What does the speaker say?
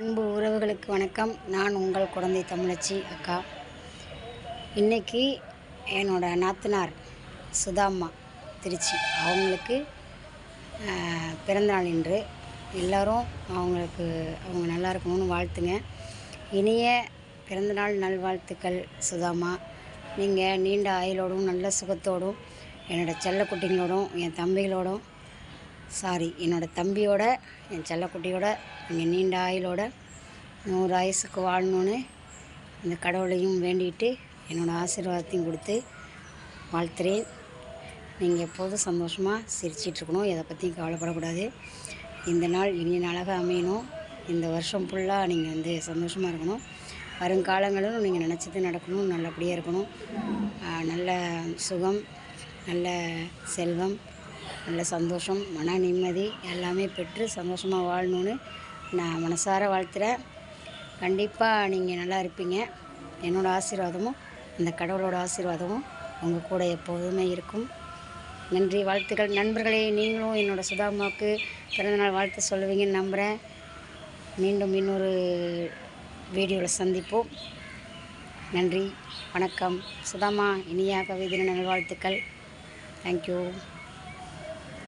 அன்பு உறவுகளுக்கு வணக்கம். நான் உங்கள் குழந்தை தமிழச்சி அக்கா. இன்னைக்கு என்னோட நாத்தனார் சுதாம்மா திருச்சி. அவங்களுக்கு பிறந்தநாள் இன்று. எல்லோரும் அவங்களுக்கு அவங்க நல்லா இருக்கணும்னு வாழ்த்துங்க. இனிய பிறந்தநாள் நல்வாழ்த்துக்கள் சுதாம்மா. நீங்கள் நீண்ட ஆயுளோடும் நல்ல சுகத்தோடும் என்னோட செல்லக்குட்டிங்களோடும் என் தம்பிகளோடும் சாரி என்னோடய தம்பியோட என் செல்லக்குட்டியோட நீங்கள் நீண்ட ஆயுளோட நூறு ஆயுசுக்கு வாழணும்னு இந்த கடவுளையும் வேண்டிட்டு என்னோடய ஆசீர்வாதத்தையும் கொடுத்து வாழ்த்துறேன். நீங்கள் எப்போதும் சந்தோஷமாக சிரிச்சிட்ருக்கணும் எதை பற்றியும் கவலைப்படக்கூடாது. இந்த நாள் இனிய நாளாக அமையணும். இந்த வருஷம் ஃபுல்லாக நீங்கள் வந்து சந்தோஷமாக இருக்கணும். வருங்காலங்களும் நீங்கள் நினச்சது நடக்கணும் நல்லபடியாக இருக்கணும். நல்ல சுகம் நல்ல செல்வம் நல்ல சந்தோஷம் மன நிம்மதி எல்லாமே பெற்று சந்தோஷமாக வாழணும்னு நான் மனசார வாழ்த்துறேன். கண்டிப்பாக நீங்கள் நல்லா இருப்பீங்க. என்னோடய ஆசீர்வாதமும் அந்த கடவுளோட ஆசீர்வாதமும் உங்கள் கூட எப்போதுமே இருக்கும். நன்றி வாழ்த்துக்கள். நண்பர்களே நீங்களும் என்னோடய சுதாமாவுக்கு பிறந்தநாள் வாழ்த்து சொல்லுவீங்கன்னு நம்புகிறேன் மீண்டும் இன்னொரு வீடியோவில் சந்திப்போம். நன்றி வணக்கம். சுதாமா இனிய கவிதை நல்வாழ்த்துக்கள். தேங்க்யூ